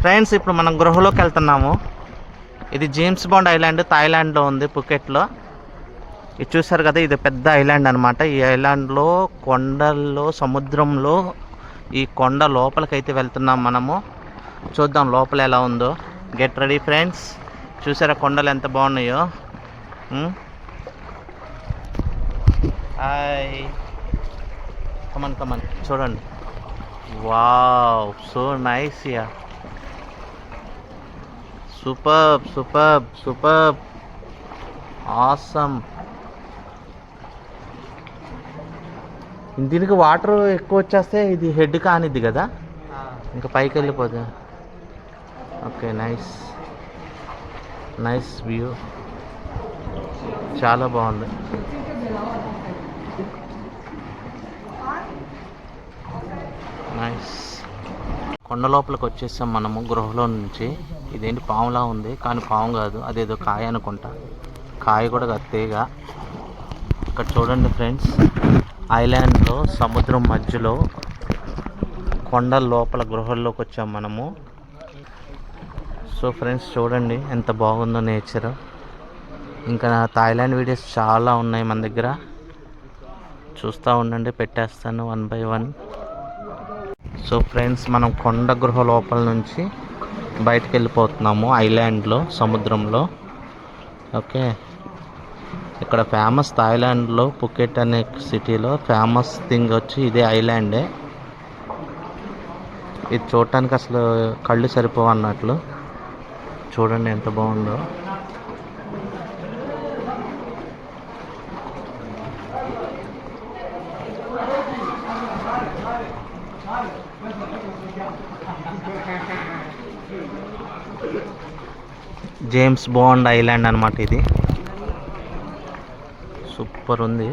Friends ఇప్పుడు మనం గృహలోకి వెళ్తున్నాము. ఇది జేమ్స్ బాండ్ ఐలాండ్ థాయిలాండ్లో ఉంది పుకెట్లో. ఇది చూసారు కదా ఇది పెద్ద ఐలాండ్ అనమాట ఈ ఐలాండ్లో కొండల్లో సముద్రంలో ఈ కొండ లోపలికైతే వెళ్తున్నాం మనము. చూద్దాం లోపల ఎలా ఉందో. Get ready friends. చూసారా కొండలు ఎంత బాగున్నాయో? Hi. Come on come on. చూడండి. Wow so nice yeah. Super super super. Awesome. దీనికి వాటర్ ఎక్కువ వచ్చేస్తే ఇది హెడ్ కానిద్ది కదా? ఇంకా పైకి వెళ్ళిపోతుంది ఓకే నైస్. Nice view. చాలా బాగుంది నైస్ కొండ లోపలికి వచ్చేసాం మనము గృహలో నుంచి. ఇదేంటి పాములా ఉంది? కానీ పాము కాదు. అదేదో కాయ అనుకుంటా. కాయ కూడా కత్తేగా. తీగ ఇక్కడ చూడండి ఫ్రెండ్స్ ఐలాండ్లో సముద్రం మధ్యలో కొండ లోపల గృహల్లోకి వచ్చాం మనము. సో ఫ్రెండ్స్ చూడండి ఎంత బాగుందో నేచర్. ఇంకా థాయిలాండ్ వీడియోస్ చాలా ఉన్నాయి మన దగ్గర. చూస్తూ ఉండండి పెట్టేస్తాను one by one. So friends మనం కొండ గృహ లోపల నుంచి బయటకు వెళ్ళిపోతున్నాము ఐలాండ్లో సముద్రంలో. ఓకే. ఇక్కడ ఫేమస్ థాయిలాండ్లో పుకెట్ అనే సిటీలో ఫేమస్ థింగ్ వచ్చి ఇదే ఐలాండే. ఇది చూడటానికి అసలు కళ్ళు సరిపోవు అన్నట్లు. చూడండి ఎంత బాగుందో. జేమ్స్ బాండ్ ఐలాండ్ అనమాట ఇది. సూపర్ ఉంది.